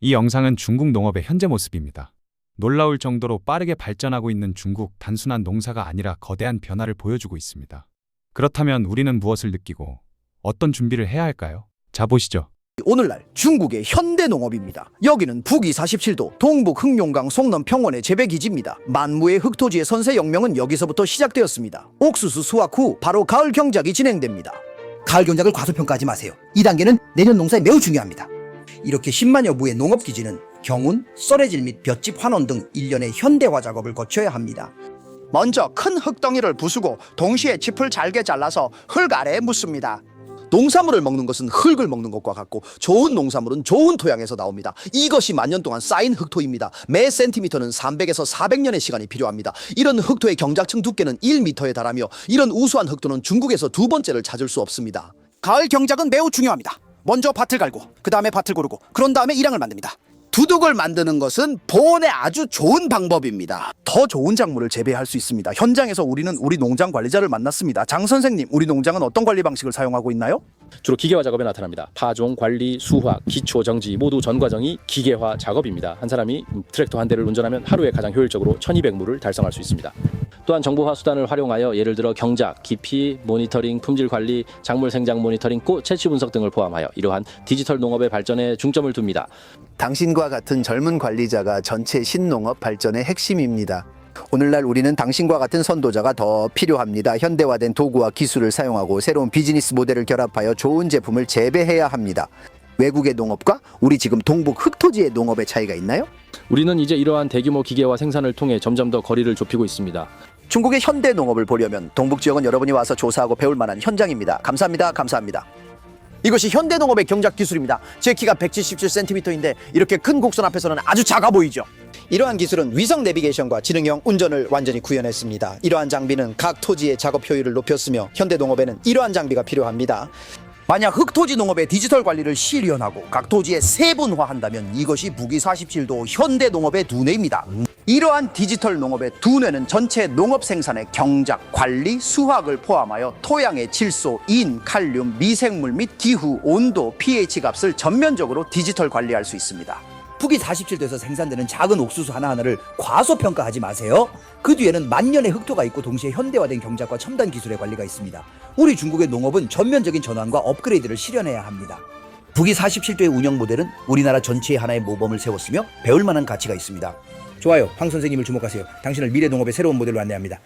이 영상은 중국 농업의 현재 모습입니다. 놀라울 정도로 빠르게 발전하고 있는 중국 단순한 농사가 아니라 거대한 변화를 보여주고 있습니다. 그렇다면 우리는 무엇을 느끼고 어떤 준비를 해야 할까요? 자 보시죠. 오늘날 중국의 현대 농업입니다. 여기는 북위 47도 동북 흑룡강 송남 평원의 재배 기지입니다. 만무의 흑토지의 선세 영명은 여기서부터 시작되었습니다. 옥수수 수확 후 바로 가을 경작이 진행됩니다. 가을 경작을 과소평가하지 마세요. 이 단계는 내년 농사에 매우 중요합니다. 이렇게 10만여 무의 농업기지는 경운, 썰해질 및 볏짚 환원 등 일련의 현대화 작업을 거쳐야 합니다. 먼저 큰 흙덩이를 부수고 동시에 짚을 잘게 잘라서 흙 아래에 묻습니다. 농산물을 먹는 것은 흙을 먹는 것과 같고 좋은 농산물은 좋은 토양에서 나옵니다. 이것이 만년 동안 쌓인 흙토입니다. 매 센티미터는 300에서 400년의 시간이 필요합니다. 이런 흙토의 경작층 두께는 1미터에 달하며 이런 우수한 흙토는 중국에서 두 번째를 찾을 수 없습니다. 가을 경작은 매우 중요합니다. 먼저 밭을 갈고 그 다음에 밭을 고르고 그런 다음에 일양을 만듭니다. 두둑을 만드는 것은 보온에 아주 좋은 방법입니다. 더 좋은 작물을 재배할 수 있습니다. 현장에서 우리는 우리 농장 관리자를 만났습니다. 장 선생님, 우리 농장은 어떤 관리 방식을 사용하고 있나요? 주로 기계화 작업에 나타납니다. 파종, 관리, 수확, 기초, 정지 모두 전 과정이 기계화 작업입니다. 한 사람이 트랙터 한 대를 운전하면 하루에 가장 효율적으로 1200무를 달성할 수 있습니다. 또한 정보화 수단을 활용하여 예를 들어 경작, 기피, 모니터링, 품질 관리, 작물 생장 모니터링, 꽃 채취 분석 등을 포함하여 이러한 디지털 농업의 발전에 중점을 둡니다. 당신과 같은 젊은 관리자가 전체 신농업 발전의 핵심입니다. 오늘날 우리는 당신과 같은 선도자가 더 필요합니다. 현대화된 도구와 기술을 사용하고 새로운 비즈니스 모델을 결합하여 좋은 제품을 재배해야 합니다. 외국의 농업과 우리 지금 동북 흑토지의 농업의 차이가 있나요? 우리는 이제 이러한 대규모 기계화 생산을 통해 점점 더 거리를 좁히고 있습니다. 중국의 현대 농업을 보려면 동북 지역은 여러분이 와서 조사하고 배울 만한 현장입니다. 감사합니다. 감사합니다. 이것이 현대 농업의 경작 기술입니다. 제 키가 177cm인데 이렇게 큰 곡선 앞에서는 아주 작아 보이죠. 이러한 기술은 위성 내비게이션과 지능형 운전을 완전히 구현했습니다. 이러한 장비는 각 토지의 작업 효율을 높였으며 현대 농업에는 이러한 장비가 필요합니다. 만약 흑토지 농업의 디지털 관리를 실현하고 각 토지에 세분화한다면 이것이 북위 47도 현대 농업의 두뇌입니다. 이러한 디지털 농업의 두뇌는 전체 농업 생산의 경작, 관리, 수확을 포함하여 토양의 질소, 인, 칼륨, 미생물 및 기후, 온도, pH 값을 전면적으로 디지털 관리할 수 있습니다. 북위 47도에서 생산되는 작은 옥수수 하나하나를 과소평가하지 마세요. 그 뒤에는 만년의 흑토가 있고 동시에 현대화된 경작과 첨단 기술의 관리가 있습니다. 우리 중국의 농업은 전면적인 전환과 업그레이드를 실현해야 합니다. 북위 47도의 운영 모델은 우리나라 전체에 하나의 모범을 세웠으며 배울 만한 가치가 있습니다. 좋아요. 황 선생님을 주목하세요. 당신을 미래 농업의 새로운 모델로 안내합니다.